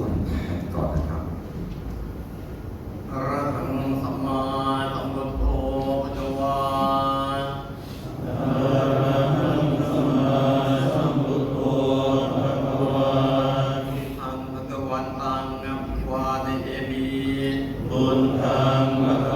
วดก่อนนะครับพระสัมสัมมาสัมพุทโธปัจจวาธรรมะ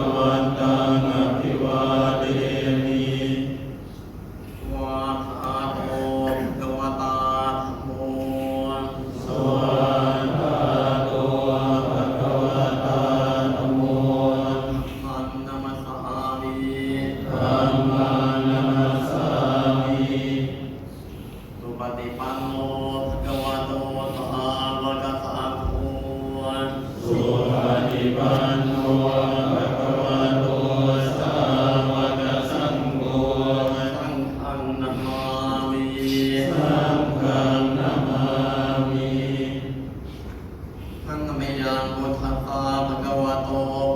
เมยั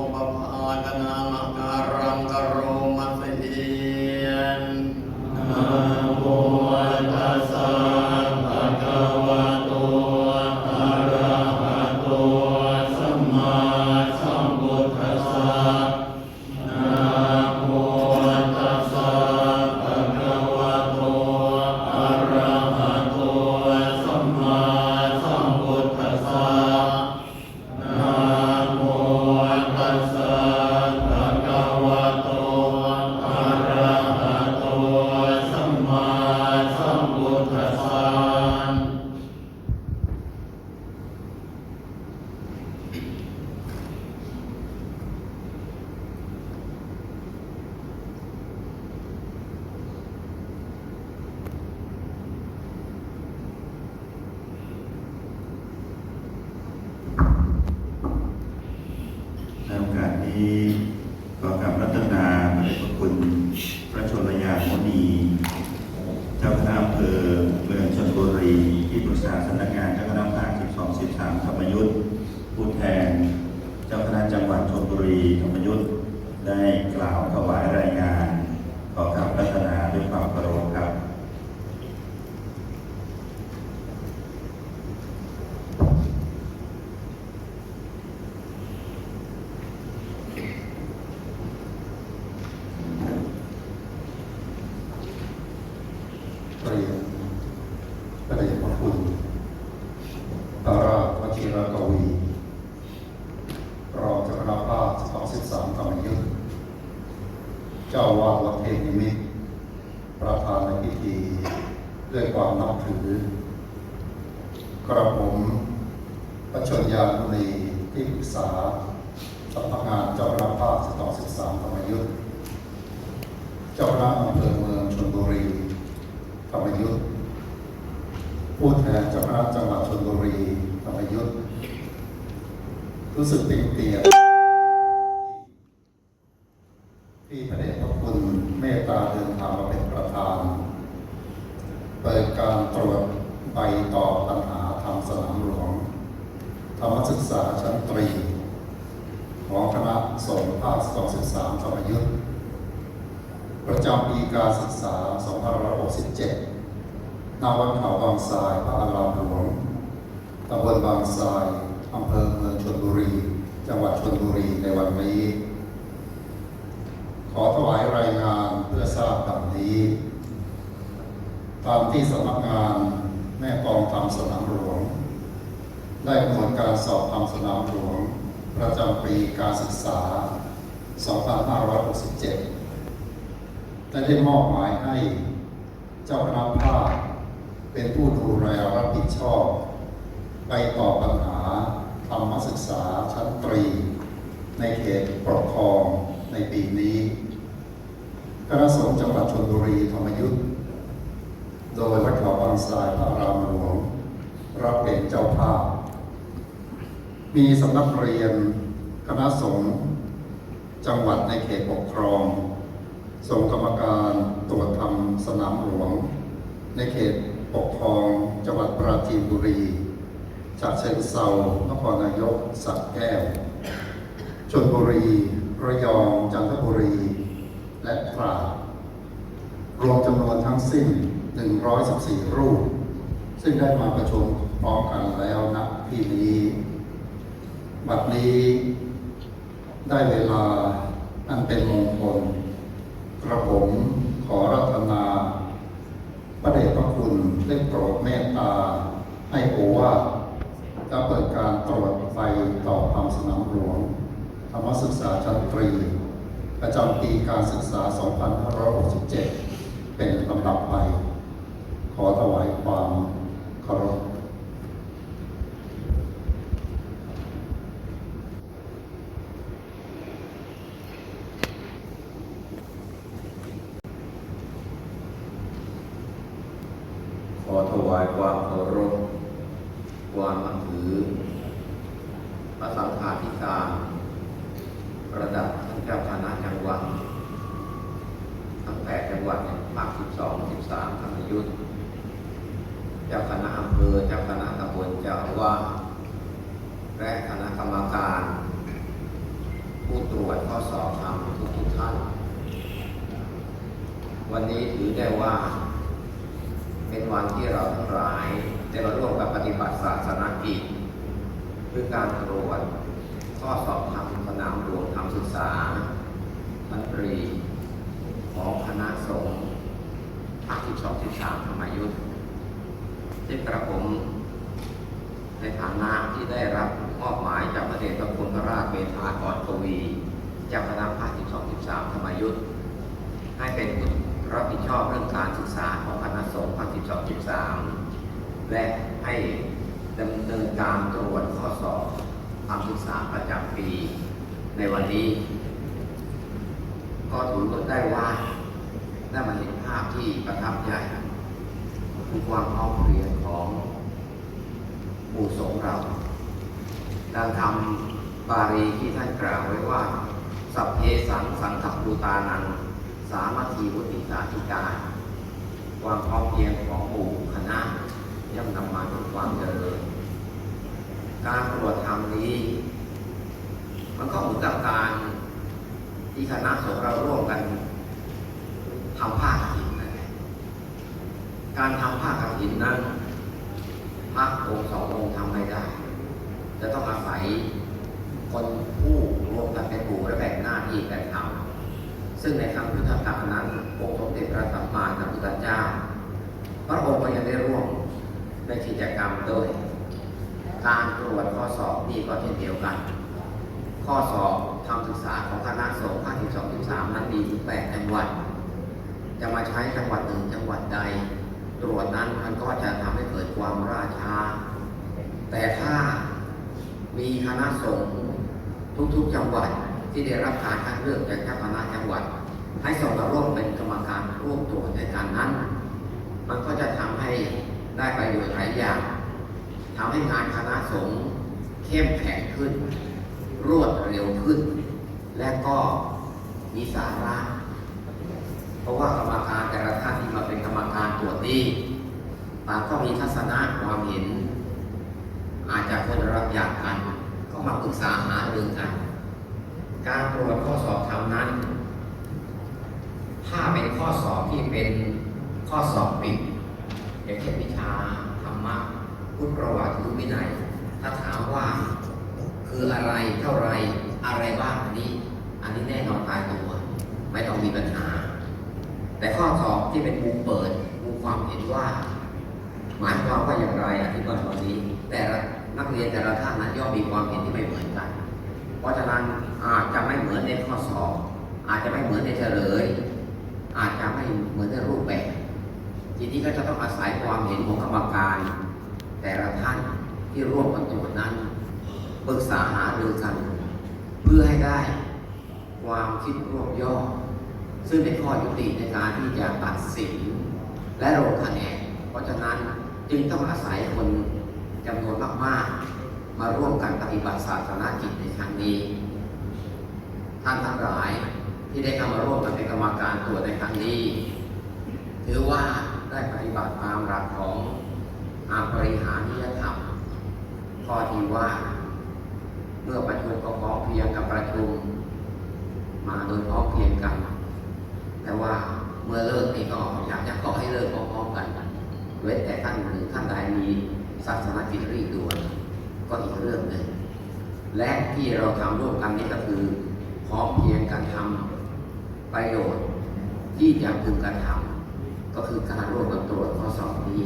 บุรีธรรมยุทธ์ได้กล่าวถวายรายงาน 62กนยุทธเจ้าวาดวัดเทนิมิตประธานในพิธีด้วยความนับถือ กระผมประชนยานุรีที่ปรึกษาสำนักงานเจ้ารับภาค213กนยุทธเจ้าคณะอำเภอเมืองชนบุรีตกนยุทธผู้แทนเจ้าคณะจังหวัดชนบุรีตรรมยุทธรู้สึกเป็นเตียร เมตตาเดินทางมาเป็นประธาน เปิดการตรวจใบต่อปัญหาทางสนามหลวง ธรรมศึกษาชั้นตรี ของคณะสงฆ์ภาค213ธรรมยุทธประจำปีการศึกษา 2567ณวัดเขาบางทรายพระอารามหลวงตำบลบางทรายอำเภอเมืองชลบุรี จังหวัดชลบุรีในวันนี้ ขอถวายรายงานเพื่อทราบดังนี้ ตามที่สำนักงานแม่กองทำสนามหลวง ได้กำหนดการสอบทำสนามหลวง ประจำปีการศึกษา 2567และได้มอบหมายให้เจ้าคณะภาคเป็นผู้ดูแลรับผิดชอบ ไปตอบปัญหาธรรมศึกษาชั้นตรี ในเขตปกครอง ในปีนี้คณะสงฆ์จังหวัดชลบุรีธรรมยุทธ์โดยวัดเขาบางทรายพระรามหลวงรับเป็นเจ้าภาพ มีสำนักเรียนคณะสงฆ์จังหวัดในเขตปกครองส่งกรรมการตรวจทำสนามหลวง ในเขตปกครองจังหวัดปราจีนบุรีฉะเชิงเซานครนายกสระแก้วชลบุรี ระยองจันทบุรี และตราดรวมจำนวนทั้งสิ้น 114 รูป ซึ่งได้มาประชุมพร้อมกันแล้วณที่นี้ บัดนี้ได้เวลาอันเป็นมงคล กระผมขอรัตนาพระเดชพระคุณได้โปรดเมตตา ให้โอวาจะเปิดการตรวจไฟต่อทำสนามหลวง รรมรมศึกษาชั้นตรี ประจำปีการศึกษา 2567 เป็นลำดับไป ขอถวายความเคารพขอถวายความเคารพความนับถือพระสังฆาธิการ ระดับท่านเจ้าคณะจังหวัดทั้งแปดจังหวัดเนี่ยภาคสิบสองสิบสามธรรมยุทธเจ้าคณะอำเภอเจ้าคณะตำบลเจ้าอาวาสและคณะกรรมการ ผู้ตรวจข้อสอบธรรมทุกทุกท่าน วันนี้ถือได้ว่า เป็นวันที่เราทั้งหลายได้มาร่วมกับปฏิบัติศาสนกิจคือการตรวจข้อสอบธรรมามหลวงธรรมศึกษาชั้นตรีของคณะสงฆ์ภาคที่สองที่สามธรรมยุทธ์ที่กระผมในฐานะที่ได้รับมอบหมายจากพระเดชพระคุณพระราชเบญากรกวีจากคณะภาคที่สองที่สามธรรมยุทธ์ให้เป็นผู้รับผิดชอบเรื่องการศึกษาของคณะสงฆ์ภาค12 13และให้ดำเนินการตรวจข้อสอบการศึกษาประจำปี ในวันนี้ ก็ถือได้ว่าได้มาเห็นภาพที่ประทับใจคือความพร้อมเพรียงของหมู่สงเราดังคำบาลีที่ท่านกล่าวไว้ว่า สัพเพสังสังขัปูตานัง สามัคคีวุติสาธิการความพร้อมเพรียงของหมู่คณะย่อมนำมาถึงความเจริญการตรวจธรรมนี้ มันก็เหมือนกับการที่คณะสงฆ์เราร่วมกันทำผ้ากฐินนั่นการทำผ้ากฐินนั้นพระองค์สององค์ทำไม่ได้ จะต้องอาศัยคนผู้รวมกันเป็นหมู่และแบ่งหน้าที่กันทำซึ่งในครั้งพุทธกาลนั้นองค์สมเด็จพระสัมมาสัมพุทธเจ้า พระองค์ก็ยังได้ร่วมในกิจกรรมโดยการตรวจข้อสอบนี่ก็เช่นเดียวกัน ข้อสอบทำศึกษาของคณะสงฆ์ภาคที่สองที่สามนั้นมีถึงแปดจังหวัด จะมาใช้จังหวัดหนึ่งจังหวัดใด ตรวจนั้นมันก็จะทำให้เกิดความราช้า แต่ถ้ามีคณะสงฆ์ทุกๆจังหวัดที่ได้รับการคัดเลือกจากเจ้าคณะจังหวัด ให้ส่งมาร่วมเป็นกรรมการร่วมตรวจในการนั้น มันก็จะทำให้ได้ประโยชน์หลายอย่างทำให้งานคณะสงฆ์เข้มแข็งขึ้น รวดเร็วขึ้น และก็มีสาระ เพราะว่ากรรมการแต่ละท่านที่มาเป็นกรรมการตรวจนี้ต่างก็มีทัศนะความเห็น อาจจะคนละรับอยางกัน ก็มาปรึกษาหารือกัน การตรวจข้อสอบทำนั้น ถ้าเป็นข้อสอบที่เป็นข้อสอบปิดอย่างเช่นวิชาธรรมะพุทธประวัติหรือวินัย ถ้าถามว่า คืออะไรเท่าไรอะไรบ้างอันนี้ อันนี้แน่นอนตายตัว ไม่ต้องมีปัญหา แต่ข้อสอบที่เป็นมุมเปิดมุมความเห็นว่า หมายความว่าอย่างไรอธิบายตอนนี้ แต่ละนักเรียนแต่ละท่านนั้นย่อมมีความเห็นที่ไม่เหมือนกัน เพราะฉะนั้นอาจจะไม่เหมือนในข้อสอบอาจจะไม่เหมือนในเฉลย อาจจะไม่เหมือนในรูปแบบทีนี้ก็จะต้องอาศัยความเห็นของกรรมการ แต่ละท่านที่ร่วมกันตรวจนั้น ปรึกษาหารือกัน เพื่อให้ได้ความคิดรวบย่อ ซึ่งเป็นข้อยุติในการที่จะตัดสิน และลงคะแนนเพราะฉะนั้นจึงต้องอาศัยคนจำนวนมากๆ มาร่วมกันปฏิบัติศาสนากิจในครั้งนี้ ท่านทั้งหลายที่ได้เข้ามาร่วมกันเป็นกรรมการตรวจในครั้งนี้ ถือว่าได้ปฏิบัติตามหลักของอาบริหารนิยธรรมข้อที่ว่า เมื่อประชุมก็พร้อมเพียงกับประชุม มาโดยพร้อมเพียงกัน แต่ว่าเมื่อเลิกนี่ก็อยากจะขอให้เลิกพร้อมๆกันเว้นแต่ท่านหรือท่านใดมีศาสนกิจรีด่วนก็อีกเรื่องหนึ่งและที่เราทำร่วมกันนี่ก็คือพร้อมเพียงกันทำประโยชน์ที่จะพึงกระทำก็คือการร่วมกันตรวจข้อสอบนี้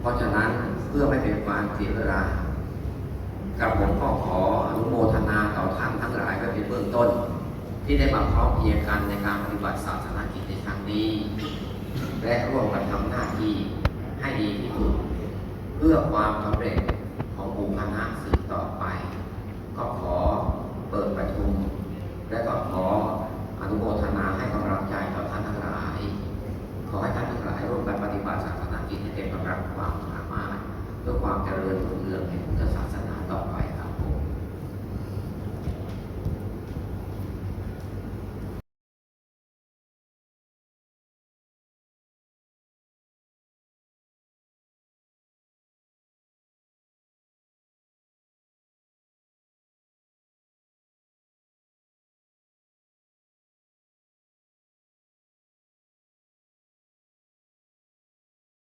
เพราะฉะนั้นเพื่อไม่เป็นความเสียเวลา กับผมก็ขออนุโมทนาต่อท่านทั้งหลายก็เป็นเบื้องต้น ที่ได้มาพร้อมเพียงกันในการปฏิบัติศาสนกิจในครั้งนี้ และร่วมกันทำหน้าที่ให้ดีที่สุดเพื่อความสำเร็จของหมู่คณะสืบต่อไป ก็ขอเปิดประชุม และก็ขออนุโมทนาให้กำลังใจต่อท่านทั้งหลาย ขอให้ท่านทั้งหลายร่วมกันปฏิบัติศาสนกิจให้เต็มกำลังความสามารถ เพื่อความเจริญรุ่งเรืองแห่งพุทธศาสนาต่อไป